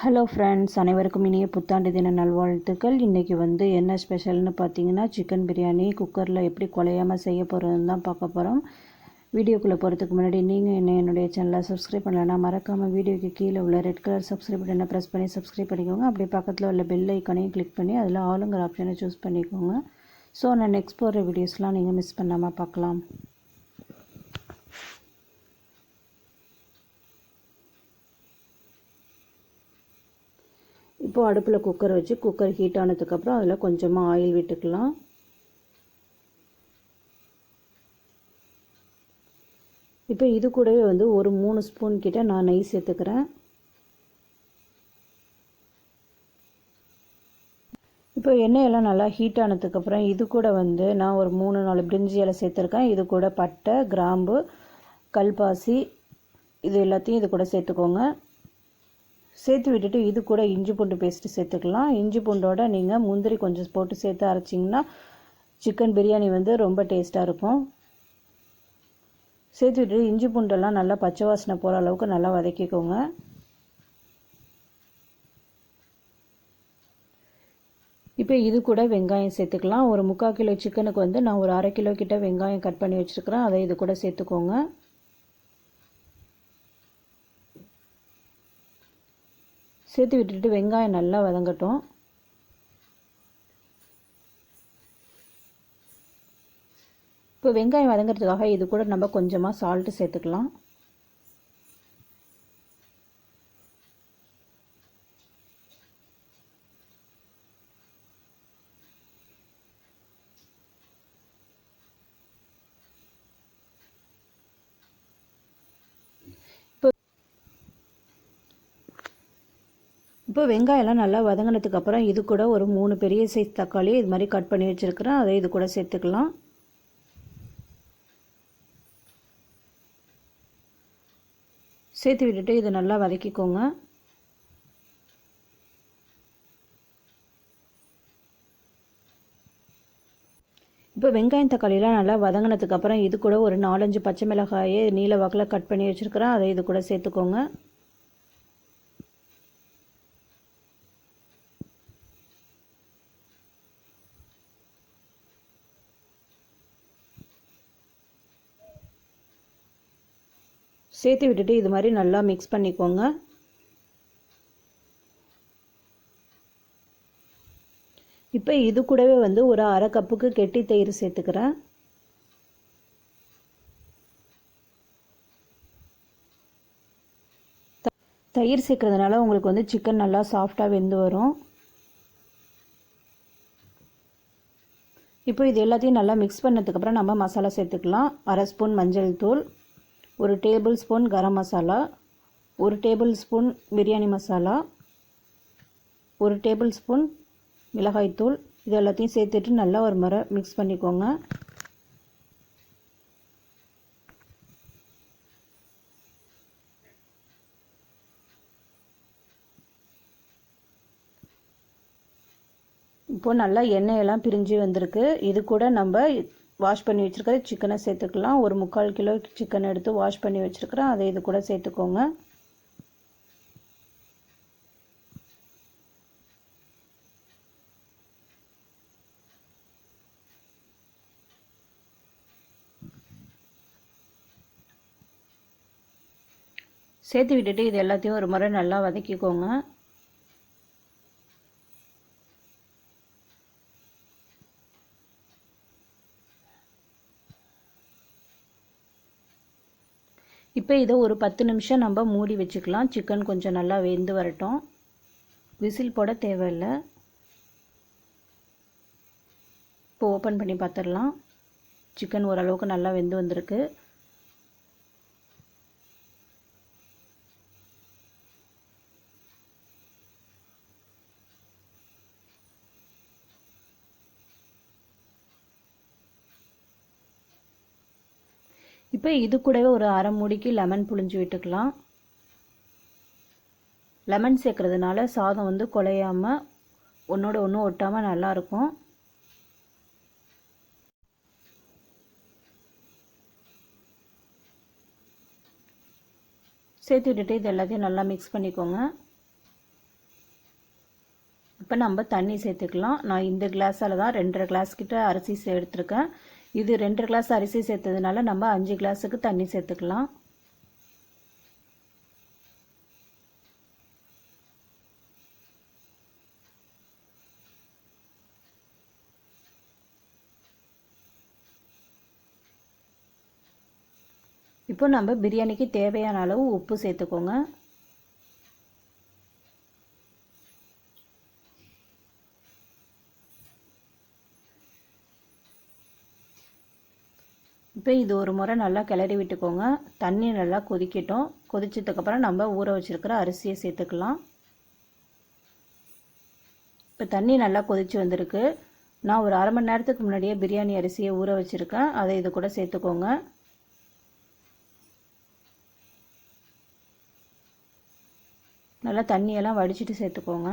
Hello friends அனைவருக்கும் இனிய புத்தாண்டு தின நல்வாழ்த்துக்கள். இன்றைக்கி வந்து என்ன ஸ்பெஷல்னு பார்த்தீங்கன்னா சிக்கன் பிரியாணி குக்கரில் எப்படி குலையாமல் செய்ய போகிறதுன்னு தான் பார்க்க போகிறோம் வீடியோக்குள்ளே போகிறதுக்கு முன்னாடி நீங்கள் என்ன என்னுடைய சேனலை சப்ஸ்கிரைப் பண்ணலன்னா மறக்காமல் வீடியோக்கு கீழே உள்ள ரெட் கலர் சப்ஸ்கிரைப் பட்டனை ப்ரெஸ் பண்ணி சப்ஸ்கிரைப் பண்ணிக்கோங்க. அப்படியே பக்கத்தில் உள்ள பெல் ஐக்கனையும் கிளிக் பண்ணி அதில் ஆளுங்கிற ஆப்ஷனை சூஸ் பண்ணிக்கோங்க. ஸோ நான் நெக்ஸ்ட் போடுற வீடியோஸ்லாம் நீங்கள் மிஸ் பண்ணாமல் பார்க்கலாம். இப்போது அடுப்பில் குக்கர் வச்சு குக்கர் ஹீட் ஆனதுக்கப்புறம் அதில் கொஞ்சமாக ஆயில் விட்டுக்கலாம். இப்போ இது கூடவே வந்து ஒரு மூணு ஸ்பூன் கிட்ட நான் நெய் சேர்த்துக்கிறேன். இப்போ எண்ணெயெல்லாம் நல்லா ஹீட் ஆனதுக்கப்புறம் இது கூட வந்து நான் ஒரு மூணு நாலு பிரிஞ்சி இலை சேர்த்துருக்கேன். இது கூட பட்டை கிராம்பு கல்பாசி இது எல்லாத்தையும் இது கூட சேர்த்துக்கோங்க. சேர்த்து விட்டுட்டு இது கூட இஞ்சி பூண்டு பேஸ்ட்டு சேர்த்துக்கலாம். இஞ்சி பூண்டோட நீங்கள் முந்திரி கொஞ்சம் போட்டு சேர்த்து அரைச்சிங்கன்னா சிக்கன் பிரியாணி வந்து ரொம்ப டேஸ்ட்டாக இருக்கும். சேர்த்து விட்டுட்டு இஞ்சி பூண்டெல்லாம் நல்லா பச்சை வாசனை போகிற அளவுக்கு நல்லா வதக்கிக்கோங்க. இப்போ இது கூட வெங்காயம் சேர்த்துக்கலாம். ஒரு முக்கால் கிலோ சிக்கனுக்கு வந்து நான் ஒரு அரை கிலோ கிட்ட வெங்காயம் கட் பண்ணி வச்சுருக்கிறேன். அதை இது கூட சேர்த்துக்கோங்க. சேர்த்து விட்டுட்டு வெங்காயம் நல்லா வதங்கட்டும். இப்போ வெங்காயம் வதங்கிறதுக்காக இது கூட நம்ம கொஞ்சமாக சால்ட்டு சேர்த்துக்கலாம். இப்போ வெங்காயம்லாம் நல்லா வதங்கினதுக்கப்புறம் இது கூட ஒரு மூணு பெரிய சைஸ் தக்காளி இது மாதிரி கட் பண்ணி வச்சுருக்கிறேன். அதை இது கூட சேர்த்துக்கலாம். சேர்த்து விட்டுட்டு இதை நல்லா வதக்கிக்கோங்க. இப்போ வெங்காயம் தக்காளிலாம் நல்லா வதங்கினதுக்கப்புறம் இது கூட ஒரு நாலஞ்சு பச்சை மிளகாயை நீல வாக்கில் கட் பண்ணி வச்சுருக்கிறேன். அதை இது கூட சேர்த்துக்கோங்க. சேர்த்து விட்டுட்டு இது மாதிரி நல்லா மிக்ஸ் பண்ணிக்கோங்க. இப்போ இது கூடவே வந்து ஒரு அரை கப்புக்கு கெட்டி தயிர் சேர்த்துக்கிறேன். தயிர் சேர்க்கறதுனால உங்களுக்கு வந்து சிக்கன் நல்லா சாஃப்டாக வெந்து வரும். இப்போ இது எல்லாத்தையும் நல்லா மிக்ஸ் பண்ணதுக்கப்புறம் நம்ம மசாலா சேர்த்துக்கலாம். அரை ஸ்பூன் மஞ்சள் தூள். ஒரு டேபிள் ஸ்பூன் கரம் மசாலா ஒரு டேபிள் ஸ்பூன் பிரியாணி மசாலா ஒரு டேபிள் ஸ்பூன் மிளகாய்த்தூள் இது எல்லாத்தையும் சேர்த்துட்டு நல்லா ஒரு முறை மிக்ஸ் பண்ணிக்கோங்க. இப்போது நல்லா எண்ணெயெல்லாம் பிரிஞ்சு வந்திருக்கு. இது கூட நம்ம வாஷ் பண்ணி வச்சுருக்கிற சிக்கனை சேர்த்துக்கலாம். ஒரு முக்கால் கிலோ சிக்கன் எடுத்து வாஷ் பண்ணி வச்சுருக்கிறேன். அதை இது கூட சேர்த்துக்கோங்க. சேர்த்து விட்டுட்டு இது எல்லாத்தையும் ஒரு முறை நல்லா வதக்கிக்கோங்க. இப்போ இதை ஒரு பத்து நிமிஷம் நம்ம மூடி வச்சுக்கலாம். சிக்கன் கொஞ்சம் நல்லா வெந்து வரட்டும். விசில் போட தேவையில்லை. இப்போ ஓப்பன் பண்ணி பார்த்துடலாம். சிக்கன் ஓரளவுக்கு நல்லா வெந்து வந்திருக்கு. இப்போ இது கூடவே ஒரு அரை மூடிக்கு லெமன் புழிஞ்சு விட்டுக்கலாம். லெமன் சேர்க்குறதுனால சாதம் வந்து குலையாமல் ஒன்றோட ஒன்று ஒட்டாமல் நல்லாயிருக்கும் சேர்த்து விட்டுட்டு இது எல்லாத்தையும் நல்லா மிக்ஸ் பண்ணிக்கோங்க. இப்போ நம்ம தண்ணி சேர்த்துக்கலாம். நான் இந்த கிளாஸால் தான் ரெண்டரை கிளாஸ் கிட்ட அரிசி சேர்த்துருக்கேன். எடுத்திருக்கேன் இது ரெண்டு கிளாஸ் அரிசி சேர்த்ததுனால நம்ம அஞ்சு கிளாஸுக்கு தண்ணி சேர்த்துக்கலாம். இப்போ நம்ம பிரியாணிக்கு தேவையான அளவு உப்பு சேர்த்துக்கோங்க. இப்போ இது ஒரு முறை நல்லா கிளறி விட்டுக்கோங்க. தண்ணி நல்லா கொதிக்கட்டும். கொதிச்சதுக்கப்புறம் நம்ம ஊற வச்சுருக்கிற அரிசியை சேர்த்துக்கலாம். இப்போ தண்ணி நல்லா கொதிச்சு வந்திருக்கு. நான் ஒரு அரை மணி நேரத்துக்கு முன்னாடியே பிரியாணி அரிசியை ஊற வச்சுருக்கேன். அதை இது கூட சேர்த்துக்கோங்க. நல்லா தண்ணியெல்லாம் வடிச்சிட்டு சேர்த்துக்கோங்க.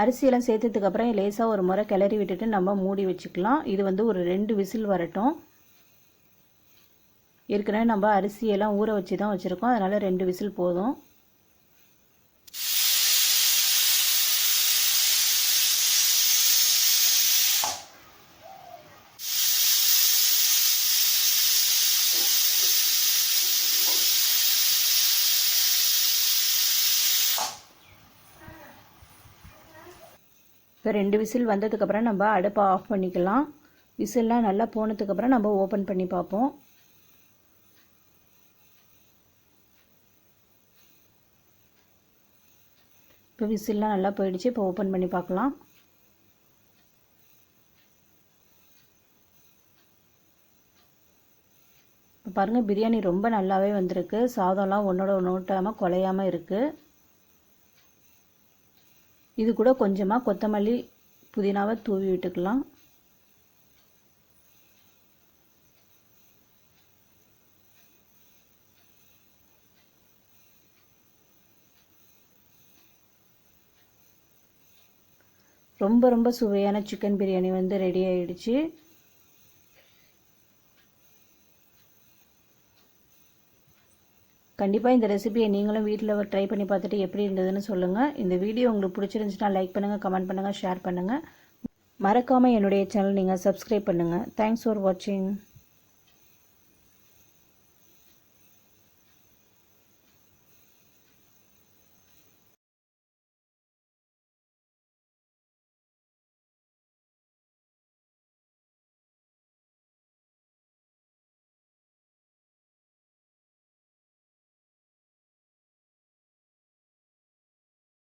அரிசியெல்லாம் சேர்த்ததுக்கப்புறம் லேசாக ஒரு முறை கிளறி விட்டுட்டு நம்ம மூடி வச்சுக்கலாம். இது வந்து ஒரு ரெண்டு விசில் வரட்டும். ஏற்கனவே நம்ம அரிசியெல்லாம் ஊற வச்சு தான் வச்சுருக்கோம். அதனால் ரெண்டு விசில் போதும். இப்போ ரெண்டு விசில் வந்ததுக்கப்புறம் நம்ம அடுப்பை ஆஃப் பண்ணிக்கலாம். விசில்லாம் நல்லா போனதுக்கப்புறம் நம்ம ஓப்பன் பண்ணி பார்ப்போம். இப்போ விசில்லாம் நல்லா போயிடுச்சு இப்போ ஓப்பன் பண்ணி பார்க்கலாம். இப்போ பாருங்கள் பிரியாணி ரொம்ப நல்லாவே வந்திருக்கு. சாதம்லாம் ஒன்றோட ஒன்று ஓட்டாமல் குலையாமல் இருக்குது இது கூட கொஞ்சமாக கொத்தமல்லி புதினாவை தூவி விட்டுக்கலாம். ரொம்ப ரொம்ப சுவையான சிக்கன் பிரியாணி வந்து ரெடி ஆயிடுச்சு. கண்டிப்பாக இந்த ரெசிபியை நீங்களும் வீட்டில் ட்ரை பண்ணி பார்த்துட்டு எப்படி இருந்ததுன்னு சொல்லுங்கள் இந்த வீடியோ உங்களுக்கு பிடிச்சிருந்துச்சுன்னா லைக் பண்ணுங்கள் கமெண்ட் பண்ணுங்கள் ஷேர் பண்ணுங்கள் மறக்காமல் என்னுடைய சேனல் நீங்கள் சப்ஸ்கிரைப் பண்ணுங்கள் தேங்க்ஸ் ஃபார் வாட்சிங்